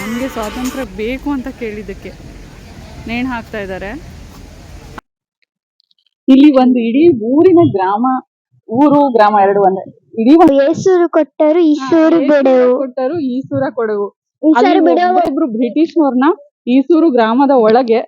ನಮಗೆ ಸ್ವಾತಂತ್ರ್ಯ ಬೇಕು ಅಂತ ಕೇಳಿದ್ದಕ್ಕೆ ನೇಣು ಹಾಕ್ತಾ ಇದ್ದಾರೆ. ಇಲ್ಲಿ ಒಂದು ಇಡೀ ಊರಿನ ಗ್ರಾಮ ಊರು ಗ್ರಾಮ ಎರಡು ಒಂದೇ. ಇಡೀ ಒಂದು ಏಸೂರು ಕೊಟ್ಟರು ಈಸೂರು ಬಿಡೆವು. ಕೊಟ್ಟರು ಈಸೂರ ಕೊಡವು. ಈಸೂರು ಬಿಡೆವು. ಒಬ್ರು ಬ್ರಿಟಿಷ್ನವ್ರನ್ನ ಈಸೂರು ಗ್ರಾಮದ ಒಳಗೆ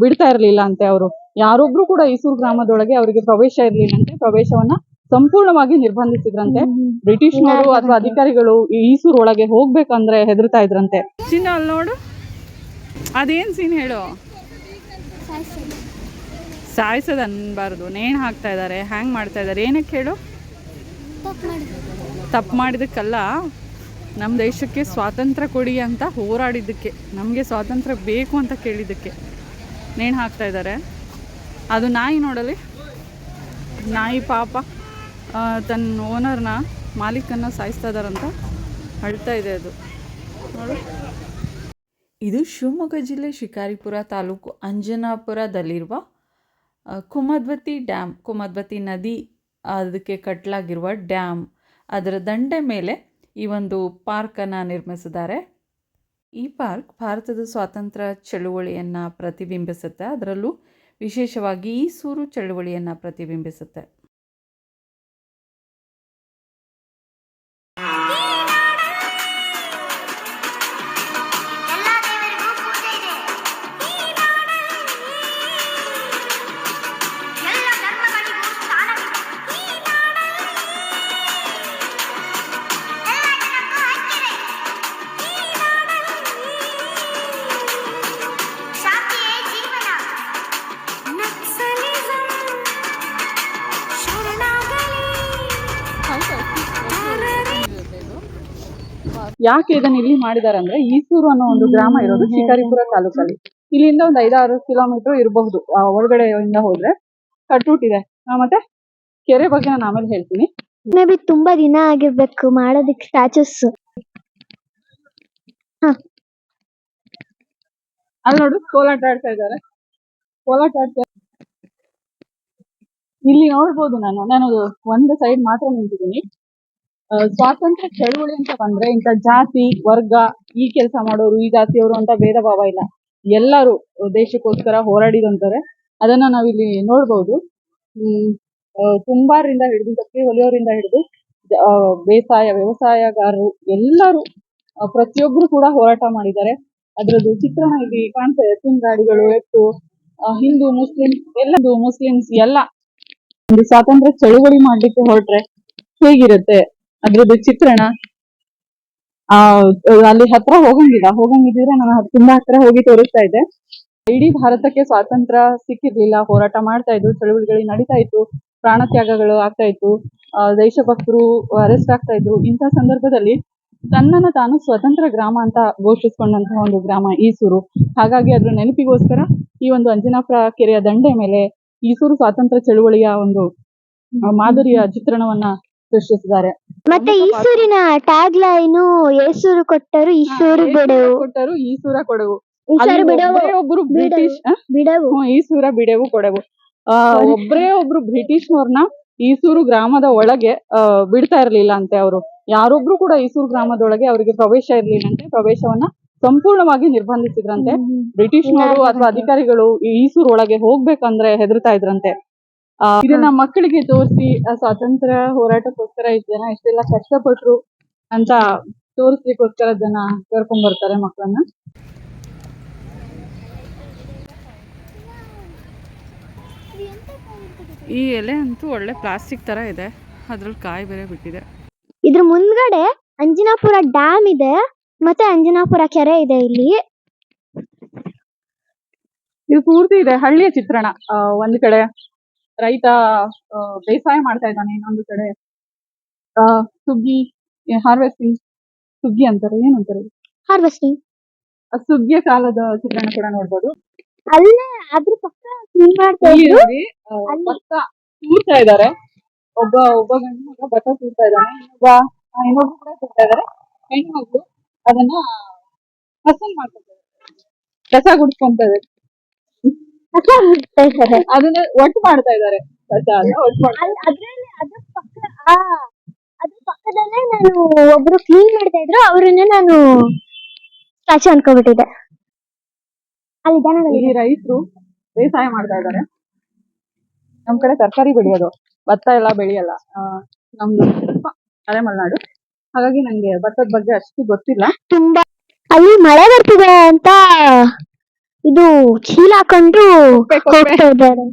ಬಿಡ್ತಾ ಇರ್ಲಿಲ್ಲ ಅಂತೆ ಅವರು. ಯಾರೊಬ್ರು ಕೂಡ ಈಸೂರು ಗ್ರಾಮದೊಳಗೆ ಅವರಿಗೆ ಪ್ರವೇಶ ಇರ್ಲಿಲ್ಲ ಇರ್ಲಿಲ್ಲಂತೆ ಪ್ರವೇಶವನ್ನ ಸಂಪೂರ್ಣವಾಗಿ ನಿರ್ಬಂಧಿಸಿದ್ರಂತೆ. ಬ್ರಿಟಿಷ್ ಬ್ರಿಟಿಷ್ನವರು ಅಥವಾ ಅಧಿಕಾರಿಗಳು ಈಸೂರ್ ಒಳಗೆ ಹೋಗ್ಬೇಕಂದ್ರೆ ಹೆದರ್ತಾ ಇದ್ರಂತೆ. ಚಿನ್ನ ಅಲ್ಲಿ ನೋಡು. ಅದೇನ್ ಸೀನ್ ಹೇಳು? ಸಾಯಿಸೋದು ಅನ್ಬಾರ್ದು. ನೇಣು ಹಾಕ್ತಾ ಇದ್ದಾರೆ ಹ್ಯಾಂಗ್ ಮಾಡ್ತಾ ಇದ್ದಾರೆ ಏನಕ್ಕೆ ಹೇಳು? ತಪ್ಪು ಮಾಡಿದಕ್ಕಲ್ಲ ನಮ್ಮ ದೇಶಕ್ಕೆ ಸ್ವಾತಂತ್ರ್ಯ ಕೊಡಿ ಅಂತ ಹೋರಾಡಿದ್ದಕ್ಕೆ. ನಮಗೆ ಸ್ವಾತಂತ್ರ್ಯ ಬೇಕು ಅಂತ ಕೇಳಿದ್ದಕ್ಕೆ ನೇಣು ಹಾಕ್ತಾ ಇದ್ದಾರೆ ಅದು ನಾಯಿ ನೋಡಲಿ? ನಾಯಿ ಪಾಪ. ತನ್ನ ಓನರ್ನ ಮಾಲೀಕನ್ನು ಸಾಯಿಸ್ತಾ ಇದಾರಂತ ಅಳ್ತಾ ಇದೆ ಅದು. ನೋಡು. ಇದು ಶಿವಮೊಗ್ಗ ಜಿಲ್ಲೆ ಶಿಕಾರಿಪುರ ತಾಲೂಕು ಅಂಜನಾಪುರದಲ್ಲಿರುವ ಕುಮದ್ವತಿ ಡ್ಯಾಮ್, ಕುಮದ್ವತಿ ನದಿ ಅದಕ್ಕೆ ಕಟ್ಟಲಾಗಿರುವ ಡ್ಯಾಮ್. ಅದರ ದಂಡೆ ಮೇಲೆ ಈ ಒಂದು ಪಾರ್ಕನ್ನು ನಿರ್ಮಿಸಿದ್ದಾರೆ. ಈ ಪಾರ್ಕ್ ಭಾರತದ ಸ್ವಾತಂತ್ರ್ಯ ಚಳುವಳಿಯನ್ನು ಪ್ರತಿಬಿಂಬಿಸುತ್ತೆ. ಅದರಲ್ಲೂ ವಿಶೇಷವಾಗಿ ಈ ಸೂರು ಚಳುವಳಿಯನ್ನು ಪ್ರತಿಬಿಂಬಿಸುತ್ತೆ. ಯಾಕೆ ಇದನ್ನ ಇಲ್ಲಿ ಮಾಡಿದ್ದಾರೆ ಅಂದ್ರೆ ಈಸೂರು ಅನ್ನೋ ಒಂದು ಗ್ರಾಮ ಇರೋದು ಶಿಕಾರಿಪುರ ತಾಲೂಕಲ್ಲಿ. ಇಲ್ಲಿಂದ ಒಂದು ಐದಾರು ಕಿಲೋಮೀಟರ್ ಇರಬಹುದು. ಒಳಗಡೆಯಿಂದ ಹೋದ್ರೆ ಕಟ್ರೂಟ್ ಇದೆ. ಮತ್ತೆ ಕೆರೆ ಬಗ್ಗೆ ನಾನು ಆಮೇಲೆ ಹೇಳ್ತೀನಿ. ಮೇಬಿ ತುಂಬಾ ದಿನ ಆಗಿರ್ಬೇಕು ಮಾಡೋದಕ್ಕೆ ಸ್ಟ್ಯಾಚುಸ್ ಅಲ್ಲಿ ನೋಡು ಕೋಲಾಟ ಆಡ್ತಾ ಇದ್ದಾರೆ. ಕೋಲಾಟ ಆಡ್ತಾ ಇಲ್ಲಿ ನೋಡ್ಬೋದು ನಾನು. ನಾನು ಒಂದು ಸೈಡ್ ಮಾತ್ರ ನಿಂತಿದ್ದೀನಿ. ಸ್ವಾತಂತ್ರ್ಯ ಚಳುವಳಿ ಅಂತ ಬಂದ್ರೆ ಇಂಥ ಜಾತಿ, ವರ್ಗ, ಈ ಕೆಲಸ ಮಾಡೋರು, ಈ ಜಾತಿಯವರು ಅಂತ ಭೇದ ಭಾವ ಇಲ್ಲ. ಎಲ್ಲರೂ ದೇಶಕ್ಕೋಸ್ಕರ ಹೋರಾಡಿದಂತಾರೆ ಅದನ್ನ ನಾವಿಲ್ಲಿ ನೋಡ್ಬೋದು. ಹ್ಮ್ ತುಂಬಾರಿಂದ ಹಿಡಿದು, ಸಕ್ಕರೆ ಹೊಲಿಯೋರಿಂದ ಹಿಡಿದು ಬೇಸಾಯ, ವ್ಯವಸಾಯಗಾರರು ಎಲ್ಲರೂ ಪ್ರತಿಯೊಬ್ರು ಕೂಡ ಹೋರಾಟ ಮಾಡಿದ್ದಾರೆ. ಅದರದ್ದು ಚಿತ್ರಣ ಇಲ್ಲಿ ಕಾಣ್ತಾ ಇದೆ. ಎತ್ತಿನ ಗಾಡಿಗಳು ಎತ್ತು ಹಿಂದೂ, ಮುಸ್ಲಿಂ ಎಲ್ಲದು ಮುಸ್ಲಿಮ್ಸ್ ಎಲ್ಲ. ಒಂದು ಸ್ವಾತಂತ್ರ್ಯ ಚಳುವಳಿ ಮಾಡ್ಲಿಕ್ಕೆ ಹೊರಟ್ರೆ ಹೇಗಿರುತ್ತೆ? ಅದ್ರದ್ದು ಚಿತ್ರಣ. ಆ, ಅಲ್ಲಿ ಹತ್ರ ಹೋಗಂಗಿಲ್ಲ. ಹೋಗಂಗಿದ್ರೆ ನಾನು ತುಂಬಾ ಹತ್ರ ಹೋಗಿ ತೋರಿಸ್ತಾ ಇದ್ದೆ. ಇಡೀ ಭಾರತಕ್ಕೆ ಸ್ವಾತಂತ್ರ್ಯ ಸಿಕ್ಕಿರ್ಲಿಲ್ಲ. ಹೋರಾಟ ಮಾಡ್ತಾ ಇದ್ರು ಚಳುವಳಿಗಳು ನಡೀತಾ ಇತ್ತು, ಪ್ರಾಣ ತ್ಯಾಗಗಳು ಆಗ್ತಾ ಇತ್ತು ದೇಶಭಕ್ತರು ಅರೆಸ್ಟ್ ಆಗ್ತಾ ಇದ್ರು. ಇಂತಹ ಸಂದರ್ಭದಲ್ಲಿ ತನ್ನನ್ನು ತಾನು ಸ್ವತಂತ್ರ ಗ್ರಾಮ ಅಂತ ಘೋಷಿಸಿಕೊಂಡಂತಹ ಒಂದು ಗ್ರಾಮ ಈಸೂರು. ಹಾಗಾಗಿ ಅದ್ರ ನೆನಪಿಗೋಸ್ಕರ ಈ ಒಂದು ಅಂಜನಾಪುರ ಕೆರೆಯ ದಂಡೆ ಮೇಲೆ ಈಸೂರು ಸ್ವಾತಂತ್ರ್ಯ ಚಳುವಳಿಯ ಒಂದು ಮಾದರಿಯ ಚಿತ್ರಣವನ್ನ ಸೃಷ್ಟಿಸಿದ್ದಾರೆ ಮತ್ತೆ ಈಸೂರಿನ ಟ್ಯಾಗ್ ಲೈನ್ ಏಸೂರು ಕೊಟ್ಟರು ಈಸೂರು ಬಿಡವು. ಕೊಟ್ಟರು ಈಸೂರ ಕೊಡವು. ಈಸೂರು ಬಿಡವು. ಒಬ್ರೇ ಬ್ರಿಟಿಷ್ ಬಿಡವು. ಈಸೂರ ಬಿಡವು ಕೊಡವು. ಆ ಒಬ್ರೇ ಒಬ್ರು ಬ್ರಿಟಿಷ್ನವ್ರನ್ನ ಈಸೂರು ಗ್ರಾಮದ ಒಳಗೆ ಬಿಡ್ತಾ ಇರ್ಲಿಲ್ಲ ಅಂತೆ ಅವರು. ಯಾರೊಬ್ರು ಕೂಡ ಈಸೂರು ಗ್ರಾಮದೊಳಗೆ ಅವರಿಗೆ ಪ್ರವೇಶ ಇರ್ಲಿಲ್ಲ ಅಂತೆ. ಪ್ರವೇಶವನ್ನ ಸಂಪೂರ್ಣವಾಗಿ ನಿರ್ಬಂಧಿಸಿದ್ರಂತೆ. ಬ್ರಿಟಿಷ್ನವರು ಅಥವಾ ಅಧಿಕಾರಿಗಳು ಈಸೂರು ಒಳಗೆ ಹೋಗ್ಬೇಕಂದ್ರೆ ಹೆದರ್ತಾ ಇದ್ರಂತೆ. ಇದನ್ನ ಮಕ್ಕಳಿಗೆ ತೋರಿಸಿ ಸ್ವಾತಂತ್ರ್ಯ ಹೋರಾಟಕ್ಕೋಸ್ಕರ ಇಷ್ಟ ಜನ ಇಷ್ಟೆಲ್ಲ ಕಷ್ಟಪಟ್ರು ಅಂತ ತೋರಿಸ್ಲಿಕ್ಕೋಸ್ಕರ ಜನ ಕರ್ಕೊಂಡ್ ಬರ್ತಾರೆ ಮಕ್ಕಳನ್ನ. ಈ ಎಲೆ ಅಂತೂ ಒಳ್ಳೆ ಪ್ಲಾಸ್ಟಿಕ್ ತರ ಇದೆ ಅದ್ರಲ್ಲಿ ಕಾಯಿ ಬೇರೆ ಬಿಟ್ಟಿದೆ. ಇದ್ರ ಮುಂದ್ಗಡೆ ಅಂಜನಾಪುರ ಡ್ಯಾಮ್ ಇದೆ ಮತ್ತೆ ಅಂಜನಾಪುರ ಕೆರೆ ಇದೆ ಇಲ್ಲಿ. ಇದು ಪೂರ್ತಿ ಇದೆ ಹಳ್ಳಿಯ ಚಿತ್ರಣ ಒಂದ್ ಕಡೆ. ರೈತ ಬೇಸಾಯ ಮಾಡ್ತಾ ಇದ್ದಾನೆ ಇನ್ನೊಂದು ಕಡೆ. ಆ, ಸುಗ್ಗಿ ಹಾರ್ವೆಸ್ಟಿಂಗ್ ಸುಗ್ಗಿ ಅಂತಾರೆ ಏನಂತಾರೆ? ಹಾರ್ವೆಸ್ಟಿಂಗ್ ಆ ಸುಗ್ಗಿಯ ಕಾಲದ ಚಿತ್ರಣ ಕೂಡ ನೋಡ್ಬೋದು. ಅಲ್ಲೇ ಅದ್ರ ಪಕ್ಕ ಕ್ಲೀನ್ ಮಾಡ್ತಾ ಇಲ್ಲಿ ಇದ್ರು ನೋಡಿ ಆ, ಭತ್ತ ತೂರ್ತಾ ಇದ್ದಾರೆ. ಒಬ್ಬ ಒಬ್ಬ ಗಂಡು ಮಗ ಭತ್ತ ತೂರ್ತಾ ಇದ್ದಾನೆ. ಇನ್ನೊಬ್ಬ ಆ, ಇನ್ನೊಬ್ರು ಕೂಡ ತೂರ್ತಾ ಇದ್ದಾರೆ. ಹೆಣ್ಮಕ್ಳು ಅದನ್ನ ಹಸನ್ ಮಾಡ್ಕೊತಾರೆ ಕಸ ಗುಡ್ಸ್ಕೊಂತ ಇದ್ದಾರೆ ಅದನ್ನ ಒಟ್ಟು ಮಾಡ್ತಾ ಇದ್ದಾರೆ. ಅದ್ರಲ್ಲಿ ಅದ್ರ ಪಕ್ಕ ಆ ಅದ್ರ ಪಕ್ಕದಲ್ಲೇ ನಾನು ಒಬ್ರು ಕ್ಲೀನ್ ಮಾಡ್ತಾ ಇದ್ರು ಅವ್ರನ್ನೇ ನಾನು ಸ್ಟ್ಯಾಚು ಅನ್ಕೋಬಿಟ್ಟಿದ್ದೆ ಅಲ್ಲಿ. ಇಲ್ಲಿ ರೈತರು ಬೇಸಾಯ ಮಾಡ್ತಾ ಇದ್ದಾರೆ. ನಮ್ ಕಡೆ ತರಕಾರಿ ಬೆಳೆಯೋದು. ಭತ್ತ ಎಲ್ಲ ಬೆಳೆಯಲ್ಲ. ಆ, ನಮ್ದು ಸ್ವಲ್ಪ ಅರೆ ಮಲೆನಾಡು ಹಾಗಾಗಿ ನಂಗೆ ಭತ್ತದ ಬಗ್ಗೆ ಅಷ್ಟು ಗೊತ್ತಿಲ್ಲ. ತುಂಬಾ ಅಲ್ಲಿ ಮಳೆ ಬರ್ತಿದೆ ಅಂತ ಇದು ಚೀಲ ಹಾಕೊಂಡು. ಹೋಗ್ತಾ ಇದ್ದಾರೆ.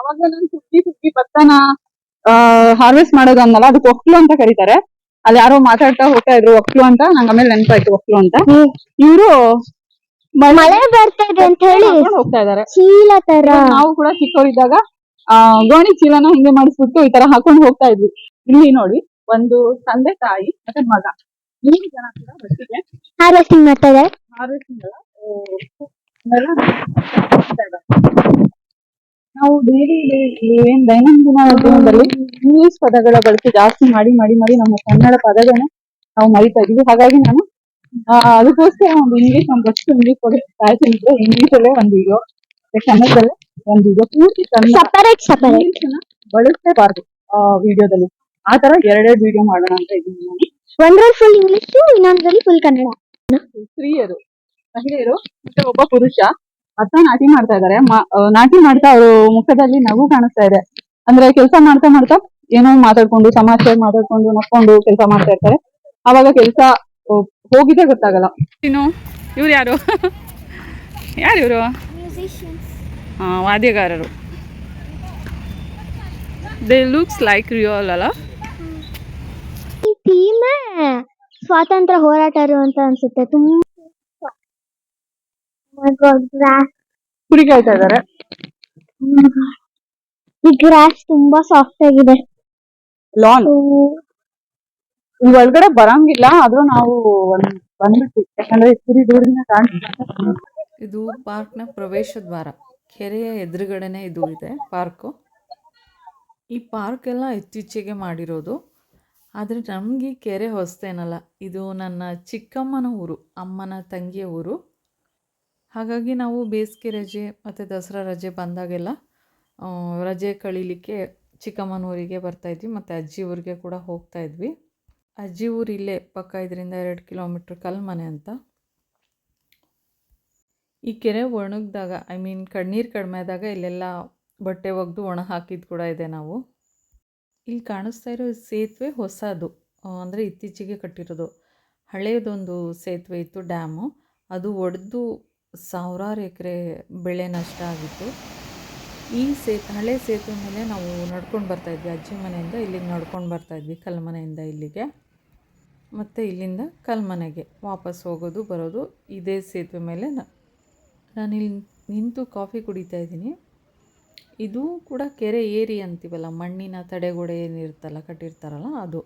ಅವಾಗ ನಾನು ಸುಗ್ಗಿ ಸುಗ್ಗಿ ಭತ್ತನ ಹಾರ್ವೆಸ್ಟ್ ಅದಕ್ಕೆ ಒಕ್ಲು ಅಂತ ಕರೀತಾರೆ. ಅಲ್ಲಿ ಯಾರೋ ಮಾತಾಡ್ತಾ ಹೋಗ್ತಾ ಇದ್ರು ಒಕ್ಲು ಅಂತ. ನಂಗ ಆಮೇಲೆ ನೆನಪಾಯ್ತು ಒಕ್ಲು ಅಂತ. ಇವರು ಮಳೆ ಬರ್ತಾ ಇದೆ ಅಂತ ಹೇಳಿ ಹೋಗ್ತಾ ಇದಾರೆ. ಚೀಲ ತರ. ನಾವು ಕೂಡ ಚಿಕ್ಕವರಿದ್ದಾಗ ಆ ಗೋಣಿ ಚೀಲನ ಹಿಂಗೆ ಮಾಡಿಸ್ಬಿಟ್ಟು ಈ ತರ ಹಾಕೊಂಡು ಹೋಗ್ತಾ ಇದ್ವಿ. ಇಲ್ಲಿ ನೋಡಿ ಒಂದು ತಂದೆ ತಾಯಿ ಮತ್ತೆ ಮಗ. ಮೂರು ಜನ ಕೂಡ ಬರ್ತಿದೆ. ಹಾರ್ವೆಸ್ಟಿಂಗ್ ಮಾಡ್ತಾರೆ ಇದ್ದಾರೆ. ಹಾರ್ವೆಸ್ಟಿಂಗ್ ನಾವು ಡೈಲಿ ಏನ್ ದೈನಂದಿನ ಜೀವನದಲ್ಲಿ ಇಂಗ್ಲಿಷ್ ಪದಗಳ ಬಳಕೆ ಜಾಸ್ತಿ ಮಾಡಿ ಮಾಡಿ ಮಾಡಿ ನಮ್ಮ ಕನ್ನಡ ಪದಗಳನ್ನ ನಾವು ಮರಿತಾ ಇದೀವಿ. ಹಾಗಾಗಿ ನಾನು ಅದಕ್ಕೋಸ್ಕರ ಒಂದು ಇಂಗ್ಲಿಷ್ ಒಂದು ಫಸ್ಟ್ ಇಂಗ್ಲಿಷ್ ಕಾಯ್ತೀನಿ ಇಂಗ್ಲಿಷ್ ಅಲ್ಲೇ ಒಂದು ವಿಡಿಯೋ ಕನ್ನಡದಲ್ಲೇ ಒಂದು ವಿಡಿಯೋ ಪೂರ್ತಿ ಕನ್ನಡ ಸಪರೇಟ್ ಸಪರೇಟ್ ಇಂಗ್ಲಿಷನ್ನ ಬಳಸಲೇಬಾರ್ದು ಆ ವಿಡಿಯೋದಲ್ಲಿ. ಆ ತರ ಎರಡೆರಡು ವಿಡಿಯೋ ಮಾಡೋಣ ಅಂತ ಇದ್ದೀನಿ ನಾನು. ಒಂದ್ರಲ್ಲಿ ಫುಲ್ ಇಂಗ್ಲಿಷ್ ಇನ್ನೊಂದ್ರಲ್ಲಿ ಫುಲ್ ಕನ್ನಡ. ಸ್ತ್ರೀಯರು. ಮಹಿಳೆಯರು ಮತ್ತೆ ಒಬ್ಬ ಪುರುಷ ಭತ್ತ ನಾಟಿ ಮಾಡ್ತಾ ಇದಾರೆ ಮಾ- ನಾಟಿ ಮಾಡ್ತಾ ಅವರು ಮುಖದಲ್ಲಿ ನಗು ಕಾಣಿಸ್ತಾ ಇದೆ. ಅಂದ್ರೆ ಕೆಲಸ ಮಾಡ್ತಾ ಮಾಡ್ತಾ ಏನೋ ಮಾತಾಡ್ಕೊಂಡು ಸಮಾಜ ಮಾತಾಡ್ಕೊಂಡು ನಕ್ಕೊಂಡು ಕೆಲಸ ಮಾಡ್ತಾ ಇರ್ತಾರೆ. ಅವಾಗ ಕೆಲಸ ಹೋಗಿದ್ರೆ ಗೊತ್ತಾಗಲ್ಲ. ಇನ್ನು ಇವ್ರು ಯಾರು? ಯಾರು ಇವರು? ವಾದ್ಯಗಾರರು. ದೇ ಲುಕ್ಸ್ ಲೈಕ್ ರಿಯಲ್ ಅಲ್ಲ? ಸ್ವಾತಂತ್ರ್ಯ ಹೋರಾಟರು ಅಂತ ಅನ್ಸುತ್ತೆ. ತುಂಬಾ my God, grass. ಕುರಿ ಕಾಯ್ತಾ ಇದಾರೆ Oh my God. ಈ ಗ್ರಾಸ್ ತುಂಬಾ ಸಾಫ್ಟ್ ಆಗಿದೆ. ಲಾನ್ ಇಲ್ಲಿ ಒಳಗಡೆ ಬರಂಗಿಲ್ಲ ಆದ್ರೂ ನಾವು ಒಂದ್ ಬಂದ್ಬಿಟ್ವಿ. ಯಾಕಂದ್ರೆ ಈ ಕುರಿ ದೂರದಿಂದ ಕಾಣಿಸ್ತಾ ಇದು ಪಾರ್ಕ್ನ ಪ್ರವೇಶ ದ್ವಾರ. ಕೆರೆಯ ಎದುರುಗಡೆನೆ ಇದು ಇದೆ ಪಾರ್ಕು ಈ ಪಾರ್ಕ್ ಎಲ್ಲ ಇತ್ತೀಚೆಗೆ ಮಾಡಿರೋದು. ಆದರೆ ನಮಗೆ ಈ ಕೆರೆ ಹೊಸ್ತೇನಲ್ಲ ಇದು ನನ್ನ ಚಿಕ್ಕಮ್ಮನ ಊರು ಅಮ್ಮನ ತಂಗಿಯ ಊರು. ಹಾಗಾಗಿ ನಾವು ಬೇಸಿಗೆ ರಜೆ ಮತ್ತು ದಸರಾ ರಜೆ ಬಂದಾಗೆಲ್ಲ ರಜೆ ಕಳೀಲಿಕ್ಕೆ ಚಿಕ್ಕಮ್ಮನೂರಿಗೆ ಬರ್ತಾಯಿದ್ವಿ ಮತ್ತು ಅಜ್ಜಿ ಊರಿಗೆ ಕೂಡ ಹೋಗ್ತಾ ಇದ್ವಿ. ಅಜ್ಜಿ ಊರು ಇಲ್ಲೇ ಪಕ್ಕ ಇದರಿಂದ ಎರಡು ಕಿಲೋಮೀಟ್ರ್ ಕಲ್ಮನೆ ಅಂತ. ಈ ಕೆರೆ ಒಣಗಿದಾಗ, ಐ ಮೀನ್ ಕಣ್ಣೀರು ಕಡಿಮೆ ಆದಾಗ ಇಲ್ಲೆಲ್ಲ ಬಟ್ಟೆ ಒಗೆದು ಒಣ ಹಾಕಿದ್ದು ಕೂಡ ಇದೆ ನಾವು. ಇಲ್ಲಿ ಕಾಣಿಸ್ತಾ ಇರೋ ಸೇತುವೆ ಹೊಸದು ಅಂದರೆ ಇತ್ತೀಚೆಗೆ ಕಟ್ಟಿರೋದು. ಹಳೆಯದೊಂದು ಸೇತುವೆ ಇತ್ತು ಡ್ಯಾಮು. ಅದು ಒಡೆದು ಸಾವಿರಾರು ಎಕರೆ ಬೆಳೆ ನಷ್ಟ ಆಗಿತ್ತು. ಈ ಸೇತು ಹಳೆ ಸೇತುವೆ ಮೇಲೆ ನಾವು ನಡ್ಕೊಂಡು ಬರ್ತಾಯಿದ್ವಿ ಅಜ್ಜಿ ಮನೆಯಿಂದ ಇಲ್ಲಿಗೆ ನಡ್ಕೊಂಡು ಬರ್ತಾಯಿದ್ವಿ ಕಲ್ಮನೆಯಿಂದ ಇಲ್ಲಿಗೆ. ಮತ್ತು ಇಲ್ಲಿಂದ ಕಲ್ಮನೆಗೆ ವಾಪಸ್ ಹೋಗೋದು, ಬರೋದು ಇದೇ ಸೇತುವೆ ಮೇಲೆ. ನಾನು ಇಲ್ಲಿ ನಿಂತು ಕಾಫಿ ಕುಡಿತಾ ಇದ್ದೀನಿ. ಇದು ಕೂಡ ಕೆರೆ ಏರಿ ಅಂತೀವಲ್ಲ, ಮಣ್ಣಿನ ತಡೆಗೋಡೆ ಏನಿರುತ್ತಲ್ಲ, ಕಟ್ಟಿರ್ತಾರಲ್ಲ ಅದು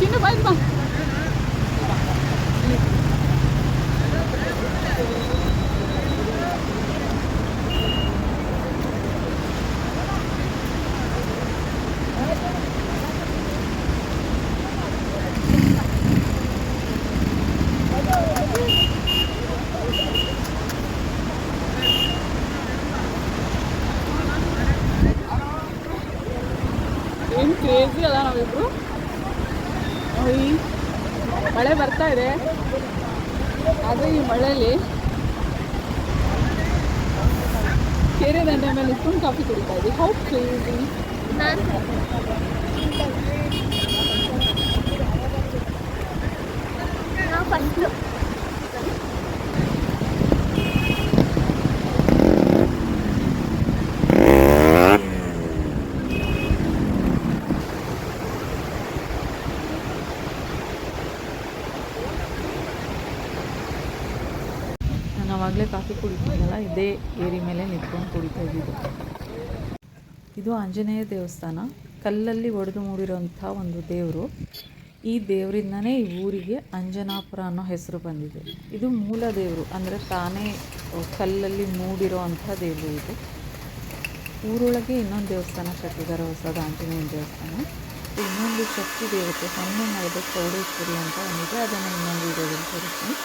ಚಿನ್ನು ಬಾಯ್ಸ್ ಬಾ ಏನ್ ಕ್ರೇಜಿ ಅಲ್ಲ ನಾವಿಬ್ರು ನೋಡಿ, ಮಳೆ ಅದು ಈ ಮಳೆಯಲ್ಲಿ ಕೆರೆ ದಂಡೆ ಮೇಲೆ ಇಟ್ಕೊಂಡು ಕಾಫಿ ಕುಡಿತಾ ಇದ್ದೀವಿ ಹೌ ಕ್ರೇಜಿ ನಾನು ಕಾಫಿ ಕುಡಿತಿದ್ದಲ್ಲ ಇದೇ ಏರಿ ಮೇಲೆ ನಿಂತ್ಕೊಂಡು ಕುಡಿತಾ ಇದ್ದಿದ್ದು ಇದು ಆಂಜನೇಯ ದೇವಸ್ಥಾನ. ಕಲ್ಲಲ್ಲಿ ಒಡೆದು ಮೂಡಿರೋಂಥ ಒಂದು ದೇವರು. ಈ ದೇವರಿಂದನೇ ಈ ಊರಿಗೆ ಅಂಜನಾಪುರ ಅನ್ನೋ ಹೆಸರು ಬಂದಿದೆ. ಇದು ಮೂಲ ದೇವರು. ಅಂದರೆ ತಾನೇ ಕಲ್ಲಲ್ಲಿ ಮೂಡಿರೋ ಅಂಥ ದೇವರು ಇದು. ಊರೊಳಗೆ ಇನ್ನೊಂದು ದೇವಸ್ಥಾನ ಕಟ್ಟಿದ್ದಾರೆ ಹೊಸದು ಆಂಜನೇಯ ದೇವಸ್ಥಾನ. ಇನ್ನೊಂದು ಶಕ್ತಿ ದೇವತೆ ಹಣ್ಣು ಮರದ ಚೌಡೇಶ್ವರಿ ಅಂತ ಒಂದಿದೆ. ಅದನ್ನು ಇನ್ನೊಂದು ವಿಡಿಯೋದಲ್ಲಿ ತೋರಿಸ್ತೀನಿ.